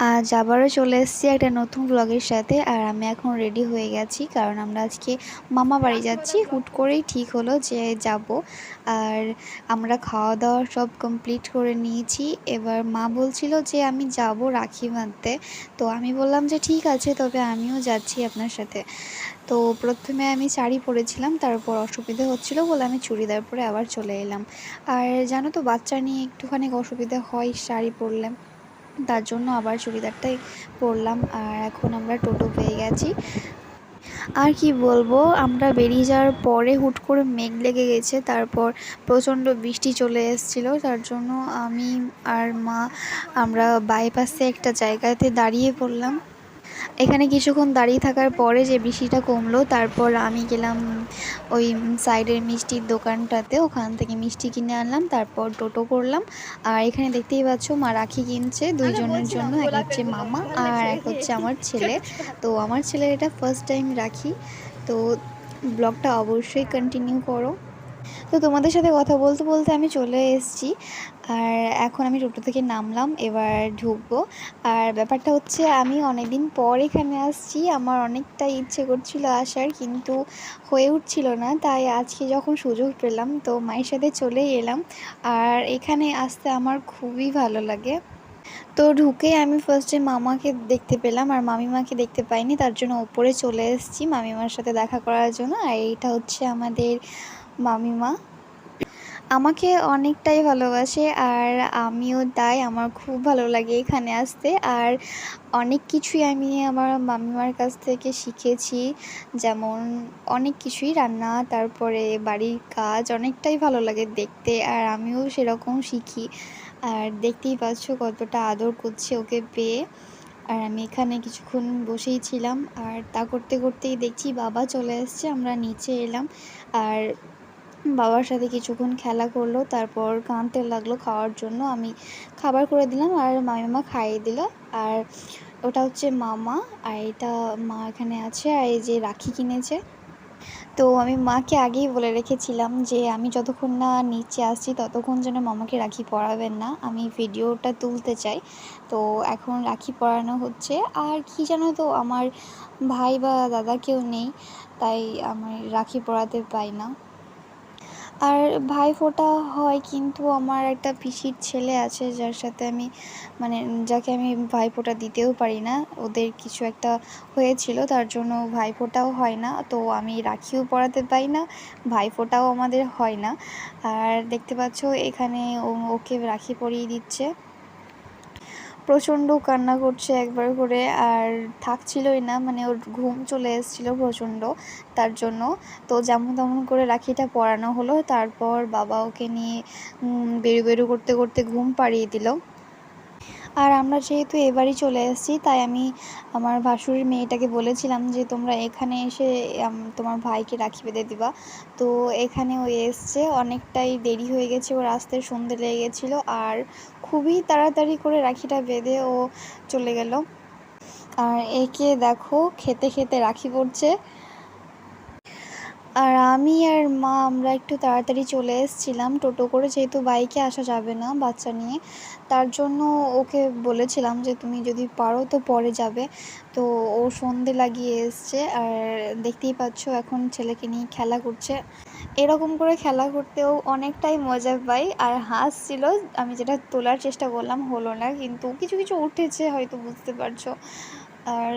আজ আবারও চলে এসেছি একটা নতুন ব্লগের সাথে, আর আমি এখন রেডি হয়ে গেছি, কারণ আমরা আজকে মামা বাড়ি যাচ্ছি। হুট করেই ঠিক হলো যে যাব, আর আমরা খাওয়া দাওয়া সব কমপ্লিট করে নিয়েছি। এবার মা বলছিল যে আমি যাব রাখি বাঁধতে। তো আমি বললাম যে ঠিক আছে, তবে আমিও যাচ্ছি আপনার সাথে। তো প্রথমে আমি শাড়ি পরেছিলাম তারপর অসুবিধে হচ্ছিল বলে আমি চুড়িদার পরে আবার চলে এলাম। আর জানো তো, বাচ্চা নিয়ে একটুখানি অসুবিধা হয় শাড়ি পরলে। তার জন্য আবার চুড়িদারটাই পরলাম আর এখন আমরা টোটো পেয়ে গেছি। আর কি বলব, আমরা বেরিয়ে যাওয়ার পরে হুট করে মেঘ লেগে গেছে, তারপর প্রচণ্ড বৃষ্টি চলে এসেছিল, তার জন্য আমি আর মা আমরা বাইপাসে একটা জায়গাতে দাঁড়িয়ে পড়লাম। এখানে কিছুক্ষণ দাঁড়িয়ে থাকার পরে যে বৃষ্টিটা কমলো তারপর আমি গেলাম ওই সাইডের মিষ্টির দোকানটাতে। ওখান থেকে মিষ্টি কিনে আনলাম তারপর টোটো করলাম। আর এখানে দেখতেই পাচ্ছ মা রাখি কিনছে দুইজনের জন্য এক হচ্ছে মামা আর এক হচ্ছে আমার ছেলে। তো আমার ছেলের এটা ফার্স্ট টাইম রাখি। তো ব্লগটা অবশ্যই কন্টিনিউ করো। তো তোমাদের সাথে কথা বলতে বলতে আমি চলে এসেছি। আর এখন আমি টোটো থেকে নামলাম, এবার ঢুকবো। আর ব্যাপারটা হচ্ছে আমি অনেক দিন পর এখানে আসছি, আমার অনেকটা ইচ্ছে করছিল আসার কিন্তু হয়ে উঠছিল না। তাই আজকে যখন সুযোগ পেলাম তো মায়ের সাথে চলেই এলাম। আর এখানে আসতে আমার খুবই ভালো লাগে। তো ঢুকে আমি ফার্স্টে মামাকে দেখতে পেলাম, আর মামিমাকে দেখতে পাইনি। তার জন্য ওপরে চলে এসেছি মামিমার সাথে দেখা করার জন্য। আর এইটা হচ্ছে আমাদের মামিমা। আমাকে অনেকটাই ভালোবাসে আর আমিও তাই, আমার খুব ভালো লাগে এখানে আসতে। আর অনেক কিছুই আমি আমার মামিমার কাছ থেকে শিখেছি, যেমন অনেক কিছুই, রান্না, তারপরে বাড়ির কাজ, অনেকটাই ভালো লাগে দেখতে। আর আমিও সেরকম শিখি। আর দেখতেই পাচ্ছ কতটা আদর করছে ওকে পেয়ে। আর আমি এখানে কিছুক্ষণ বসেই ছিলাম। আর তা করতে করতেই দেখছি বাবা চলে এসছে, আমরা নিচে এলাম। আর বাবার সাথে কিছুক্ষণ খেলা করল, তারপর কাঁদতে লাগল খাওয়ার জন্য। আমি খাবার করে দিলাম আর মামিমা খাইয়ে দিল। আর ওটা হচ্ছে মামা আর এটা মা এখানে আছে আর এই যে রাখি কিনেছে। তো আমি মাকে আগেই বলে রেখেছিলাম যে আমি যতক্ষণ না নিচে আসছি ততক্ষণ যেন মামাকে রাখি পরাবেন না। আমি ভিডিওটা তুলতে চাই। তো এখন রাখি পরানো হচ্ছে। আর কি জানো তো, আমার ভাই বা দাদা কেউ নেই, তাই আমি রাখি পরাতে পাই না। আর ভাইফোঁটা হয় কিন্তু আমার একটা পিসির ছেলে আছে, যার সাথে আমি মানে যাকে আমি ভাইফোঁটা দিতেও পারি না। ওদের কিছু একটা হয়েছিল, তার জন্য ভাইফোঁটাও হয় না। তো আমি রাখিও পড়াতে পাই না ভাইফোঁটাও আমাদের হয় না। আর দেখতে পাচ্ছ, এখানে ওকে রাখি পরিয়ে দিচ্ছে। প্রচণ্ড কান্না করছে একবার করে আর থাকছিলই না মানে ওর ঘুম চলে এসেছিল প্রচণ্ড তার জন্য। তো যেমন তেমন করে রাখিটা পরানো হলো, তারপর বাবা ওকে নিয়ে বেরু বেরু করতে করতে ঘুম পাড়িয়ে দিল। আর আমরা যেহেতু এবারই চলে এসেছি, তাই আমি আমার ভাসুরের মেয়েটাকে বলেছিলাম যে, তোমরা এখানে এসে তোমার ভাইকে রাখি বেঁধে দিবা। তো এখানে ও এসছে। অনেকটাই দেরি হয়ে গেছে ওর আসতে সন্ধে লেগে গেছিল আর খুবই তাড়াতাড়ি করে রাখিটা বেঁধে ও চলে গেল। আর একে দেখো, খেতে খেতে রাখি পড়ছে। আর আমি আর মা আমরা একটু তাড়াতাড়ি চলে এসেছিলাম টোটো করে, যেহেতু বাইকে আসা যাবে না বাচ্চা নিয়ে। তার জন্য ওকে বলেছিলাম যে, তুমি যদি পারো তো পরে যাবে। তো ও সন্ধে লাগিয়ে এসছে আর দেখতেই পাচ্ছ এখন ছেলেকে নিয়ে খেলা করছে। এরকম করে খেলা করতেও অনেকটাই মজা পাই আর হাসছিল। আমি যেটা তোলার চেষ্টা করলাম, হলো না, কিন্তু কিছু কিছু উঠেছে, হয়তো বুঝতে পারছ। আর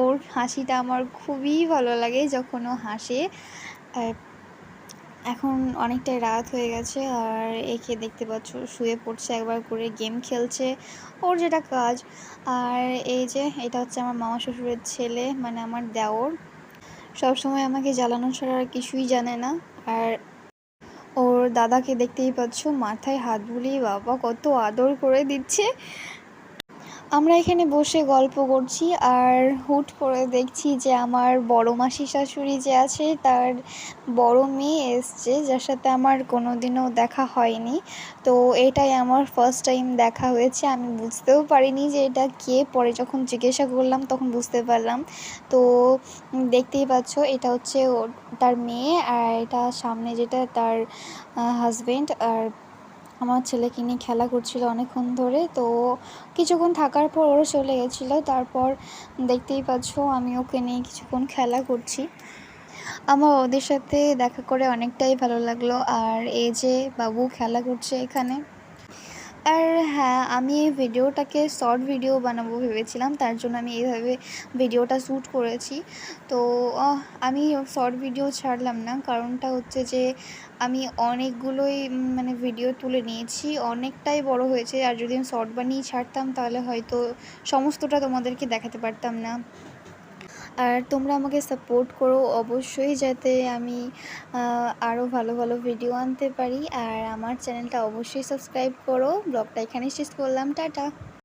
ওর হাসিটা আমার খুবই ভালো লাগে যখন ও হাসে। এখন অনেকটাই রাত হয়ে গেছে আর একে দেখতে পাচ্ছ শুয়ে পড়ছে, একবার করে গেম খেলছে ওর যেটা কাজ। আর এই যে এটা হচ্ছে আমার মামা শ্বশুরের ছেলে মানে আমার দেওর। সবসময় আমাকে জ্বালানো ছাড়া আর কিছুই জানে না। আর ওর দাদাকে দেখতেই পাচ্ছ মাথায় হাত বুলিয়ে বাবা কত আদর করে দিচ্ছে। আমরা এখানে বসে গল্প করছি আর হুট করে দেখছি যে আমার বড় মাসি শাশুড়ি যে আছে, তার বড় মেয়ে এসছে, যার সাথে আমার কোনো দিনও দেখা হয়নি। তো এটাই আমার ফার্স্ট টাইম দেখা হয়েছে। আমি বুঝতেও পারিনি যে এটা কে। পরে যখন জিজ্ঞাসা করলাম, তখন বুঝতে পারলাম। তো দেখতেই পাচ্ছ, এটা হচ্ছে তার মেয়ে আর এটা সামনে যেটা তার হাজবেন্ড আর আমার ছেলেকে নিয়ে খেলা করছিল অনেকক্ষণ ধরে, তো কিছুক্ষণ থাকার পর ওরা চলে গেছিল। তারপর দেখতেই পাচ্ছ আমি ওকে নিয়ে কিছুক্ষণ খেলা করছি। আমার ওদের সাথে দেখা করে অনেকটাই ভালো লাগল। আর এই যে বাবু খেলা করছে এখানে। হ্যাঁ আমি এই ভিডিওটাকে শর্ট ভিডিও বানাবো ভেবেছিলাম, তার জন্য আমি এইভাবে ভিডিওটা শ্যুট করেছি। তো আমি শর্ট ভিডিও ছাড়লাম না, কারণটা হচ্ছে যে, আমি অনেকগুলোই মানে ভিডিও তুলে নিয়েছি, অনেকটাই বড় হয়েছে, আর যদি আমি শর্ট বানিয়ে ছাড়তাম, তাহলে হয়তো সমস্তটা তোমাদেরকে দেখাতে পারতাম না। আর তোমরা আমাকে সাপোর্ট করো অবশ্যই যাতে আমি আরও ভালো ভালো ভিডিও আনতে পারি। আর আমার চ্যানেলটা অবশ্যই সাবস্ক্রাইব করো। ব্লগটা এখানে শেষ করলাম। টাটা।